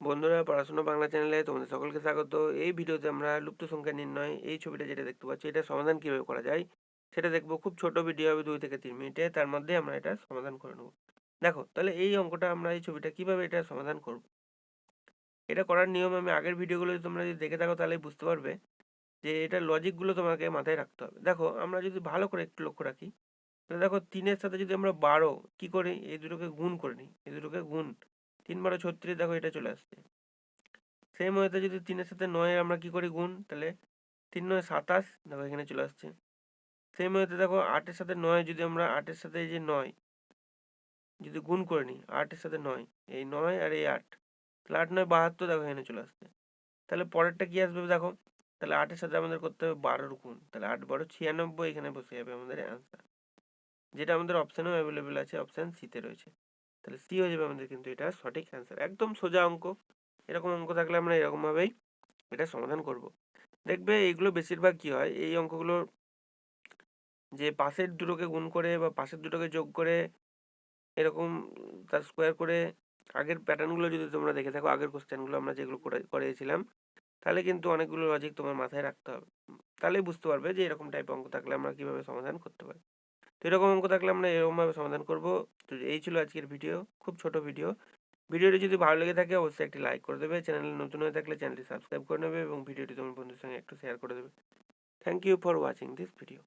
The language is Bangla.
বন্ধুরা, পড়াশোনা বাংলা চ্যানেলে তোমাদের সকলকে স্বাগত। এই ভিডিওতে আমরা লুপ্ত সংখ্যা নির্ণয়, এই ছবিটা যেটা দেখতে পাচ্ছি, এটা সমাধান কীভাবে করা যায়, সেটা দেখব। খুব ছোট ভিডিও হবে দুই থেকে তিন মিনিটে, তার মধ্যে আমরা এটা সমাধান করে নেব। দেখো, তাহলে এই অঙ্কটা আমরা, এই ছবিটা কীভাবে এটা সমাধান করব? এটা করার নিয়ম আমি আগের ভিডিওগুলো যদি তোমরা যদি দেখে থাকো, তাহলে বুঝতে পারবে যে এটা লজিকগুলো তোমাকে মাথায় রাখতে হবে। দেখো, আমরা যদি ভালো করে একটু লক্ষ্য রাখি, তাহলে দেখো, তিনের সাথে যদি আমরা বারো কি করি, এই দুটোকে গুণ করে নিই, এই দুটোকে গুণ তিন বারো ছত্রিশ দেখো এটা চলে আসছে। সেম ওয়েতে যদি তিনের সাথে নয় আমরা কি করি গুণ? তাহলে তিন নয় সাতাশ, দেখো এখানে চলে আসছে। সেম ওয়েতে দেখো আটের সাথে নয় যদি আমরা আটের সাথে এই যে নয়, যদি গুণ করে নিই আটের সাথে নয়, এই নয় আর এই আট, তাহলে আট নয় বাহাত্তর দেখো এখানে চলে আসছে। তাহলে পরেরটা কি আসবে দেখো? তাহলে আটের সাথে আমাদের করতে হবে বারোর গুণ, তাহলে আট বারো ছিয়ানব্বই এখানে বসে যাবে আমাদের অ্যান্সার যেটা আমাদের অপশানেও অ্যাভেলেবেল আছে অপশান সিতে রয়েছে। তাহলে সি হয়ে যাবে আমাদের কিন্তু এটা সঠিক অ্যান্সার একদম সোজা অঙ্ক। এরকম অঙ্ক থাকলে আমরা এরকমভাবেই এটা সমাধান করব। দেখবে এইগুলো বেশিরভাগ কি হয়? এই অঙ্কগুলো যে পাশের দুটোকে গুণ করে বা পাশের দুটোকে যোগ করে এরকম তার স্কোয়ার করে আগের প্যাটার্নগুলো যদি তোমরা দেখে থাকো, আগের কোশ্চেনগুলো আমরা যেগুলো করে, করেছিলাম, তাহলে কিন্তু অনেকগুলো লজিক তোমার মাথায় রাখতে হবে। তাহলেই বুঝতে পারবে যে এরকম টাইপ অঙ্ক থাকলে আমরা কীভাবে সমাধান করতে পারি। তো এরকম অঙ্ক থাকলে আমরা এরকমভাবে সমাধান করব। তো এই ছিল আজকের ভিডিও, খুব ছোট ভিডিও। ভিডিওটি যদি ভালো লেগে থাকে অবশ্যই একটি লাইক করে দেবে। চ্যানেলে নতুন হয়ে থাকলে চ্যানেলটি সাবস্ক্রাইব করে নেবে এবং ভিডিওটি তোমার বন্ধুর সঙ্গে একটু শেয়ার করে দেবে। Thank you for watching this video